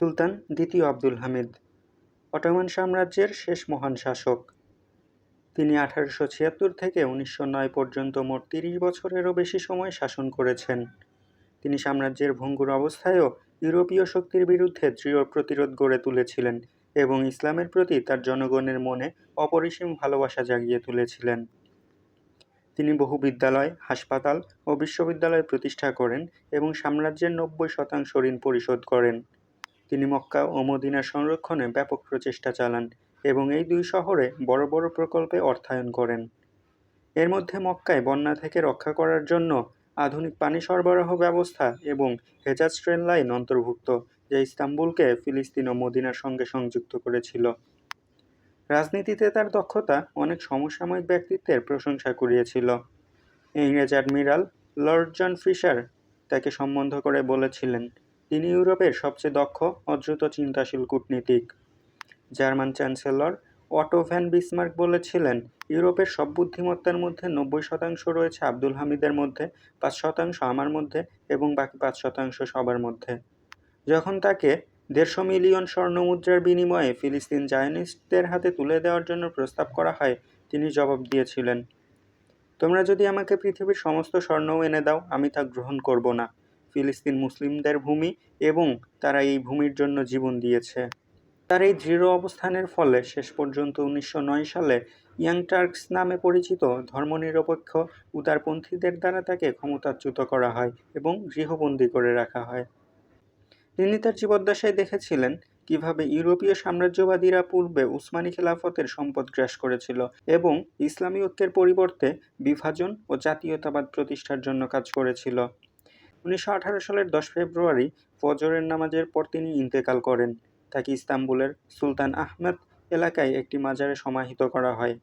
সুলতান দ্বিতীয় আব্দুল হামিদ, অটোমান সাম্রাজ্যের শেষ মহান শাসক। তিনি আঠারোশো ছিয়াত্তর থেকে উনিশশো নয় পর্যন্ত মোট তিরিশ বছরেরও বেশি সময় শাসন করেছেন। তিনি সাম্রাজ্যের ভঙ্গুর অবস্থায়ও ইউরোপীয় শক্তির বিরুদ্ধে দৃঢ় প্রতিরোধ গড়ে তুলেছিলেন এবং ইসলামের প্রতি তার জনগণের মনে অপরিসীম ভালোবাসা জাগিয়ে তুলেছিলেন। তিনি বহু বিদ্যালয়, হাসপাতাল ও বিশ্ববিদ্যালয় প্রতিষ্ঠা করেন এবং সাম্রাজ্যের নব্বই শতাংশ ঋণ পরিশোধ করেন। তিনি মক্কা ও মদিনার সংরক্ষণে ব্যাপক প্রচেষ্টা চালান এবং এই দুই শহরে বড় বড় প্রকল্পে অর্থায়ন করেন। এর মধ্যে মক্কায় বন্যা থেকে রক্ষা করার জন্য আধুনিক পানি সরবরাহ ব্যবস্থা এবং হেজাজ ট্রেন লাইন অন্তর্ভুক্ত, যা ইস্তাম্বুলকে ফিলিস্তিন ও মদিনার সঙ্গে সংযুক্ত করেছিল। রাজনীতিতে তার দক্ষতা অনেক সমসাময়িক ব্যক্তিত্বের প্রশংসা কুড়িয়েছিল। ইংরেজ অ্যাডমিরাল লর্ড জন ফিশার তাকে সম্বন্ধ করে বলেছিলেন তিনি ইউরোপের সবচেয়ে দক্ষ ও দ্রুত চিন্তাশীল কূটনীতিক। German chancellor Otto von Bismarck বলেছিলেন, ইউরোপের সব বুদ্ধিমত্তার মধ্যে নব্বই শতাংশ রয়েছে আব্দুল হামিদের মধ্যে, পাঁচ শতাংশ আমার মধ্যে এবং বাকি পাঁচ শতাংশ সবার মধ্যে। যখন তাকে দেড়শো মিলিয়ন স্বর্ণমুদ্রার বিনিময়ে ফিলিস্তিন জায়নিস্টদের হাতে তুলে দেওয়ার জন্য প্রস্তাব করা হয়, তিনি জবাব দিয়েছিলেন, তোমরা যদি আমাকে পৃথিবীর সমস্ত স্বর্ণও এনে দাও, আমি তা গ্রহণ করব না। ফিলিস্তিন মুসলিমদের ভূমি এবং তারা এই ভূমির জন্য জীবন দিয়েছে। তার এই দৃঢ় অবস্থানের ফলে শেষ পর্যন্ত উনিশশো নয় সালে ইয়াং টার্কস নামে পরিচিত ধর্মনিরপেক্ষ উদারপন্থীদের দ্বারা তাকে ক্ষমতাচ্যুত করা হয় এবং গৃহবন্দী করে রাখা হয়। তিনি তার জীবদ্দশায় দেখেছিলেন কীভাবে ইউরোপীয় সাম্রাজ্যবাদীরা পূর্বে উসমানী খেলাফতের সম্পদ গ্রাস করেছিল এবং ইসলামী ঐক্যের পরিবর্তে বিভাজন ও জাতীয়তাবাদ প্রতিষ্ঠার জন্য কাজ করেছিল। উনিশশো আঠারো সালের দশ ফেব্রুয়ারি ফজরের নামাজের পর তিনি ইন্তেকাল করেন। তাকে ইস্তাম্বুলের সুলতান আহমেদ এলাকায় একটি মাজারে সমাহিত করা হয়।